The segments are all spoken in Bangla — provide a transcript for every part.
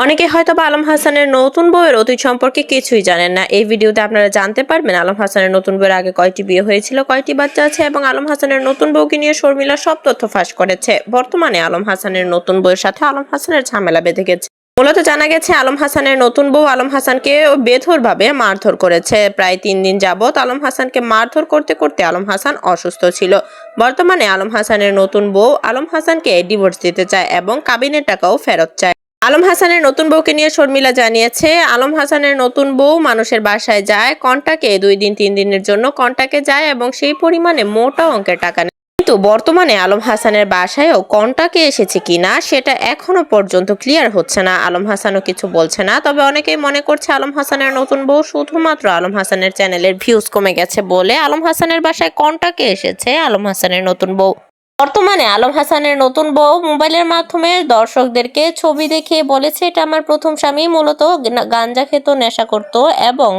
অনেকে হয়তো বা আলম হাসানের নতুন বউয়ের অতীত সম্পর্কে কিছুই জানেন না। এই ভিডিওতে আপনারা জানতে পারবেন আলম হাসানের নতুন বইয়ের আগে কয়টি বিয়ে হয়েছিল, কয়টি বাচ্চা আছে এবং আলম হাসানের নতুন বউকে নিয়ে শর্মিলা সব তথ্য ফাঁস করেছে। বর্তমানে আলম হাসানের নতুন বইয়ের সাথে আলম হাসানের ঝামেলা বেঁধে গেছে। মূলত জানা গেছে, আলম হাসানের নতুন বউ আলম হাসানকে বেধরভাবে মারধর করেছে। প্রায় তিন দিন যাবৎ আলম হাসানকে মারধর করতে করতে আলম হাসান অসুস্থ ছিল। বর্তমানে আলম হাসানের নতুন বউ আলম হাসানকে ডিভোর্স দিতে চায় এবং কাবিনের টাকাও ফেরত চায়। আলম হাসানের নতুন বউকে নিয়ে শর্মিলা জানিয়েছে, আলম হাসানের নতুন বউ মানুষের বাসায় যায়, কন্টাকে দুই দিন, তিন দিনের জন্য কন্টাকে যায় এবং সেই পরিমাণে মোটা অঙ্কের টাকা নেয়। কিন্তু বর্তমানে আলম হাসানের বাসায়ও কন্টাকে এসেছে কিনা সেটা এখনও পর্যন্ত ক্লিয়ার হচ্ছে না। আলম হাসানও কিছু বলছে না, তবে অনেকেই মনে করছে আলম হাসানের নতুন বউ শুধুমাত্র আলম হাসানের চ্যানেলের ভিউজ কমে গেছে বলে আলম হাসানের বাসায় কন্টাকে এসেছে আলম হাসানের নতুন বউ। বর্তমানে আলম হাসানের নতুন বউ মোবাইলের মাধ্যমে দর্শকদেরকে ছবি দেখে বলেছে, এটা আমার প্রথম স্বামী, মূলত গাঞ্জা খেত, নেশা করত এবং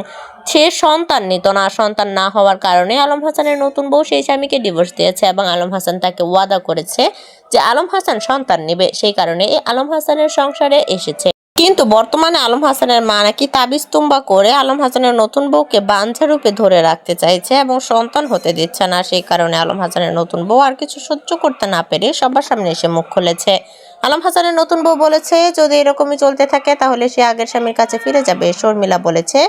সে সন্তান নিত না। সন্তান না হওয়ার কারণে আলম হাসানের নতুন বউ সেই স্বামীকে ডিভোর্স দিয়েছে এবং আলম হাসান তাকে ওয়াদা করেছে যে আলম হাসান সন্তান নেবে। সেই কারণে এই আলম হাসানের সংসারে এসেছে। কিন্তু বর্তমানে আলম হাসানের মা নাকি তাবিজ তুম্বা করে আলম হাসানের নতুন বউকে বাঞ্ছা রূপে ধরে রাখতে চাইছে এবং সন্তান হতে দিচ্ছে না। সেই কারণে আলম হাসানের নতুন বউ আর কিছু সহ্য করতে না পেরে সবার সামনে এসে মুখ খুলেছে। আলম হাসানের নতুন বউ বলেছে, যদি এরকমই চলতে থাকে তাহলে সে আগের স্বামীর কাছে ফিরে যাবে। শর্মিলা বলেছে,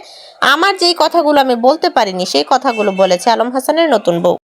আমার যেই কথাগুলো আমি বলতে পারিনি, সেই কথাগুলো বলেছে আলম হাসানের নতুন বউ।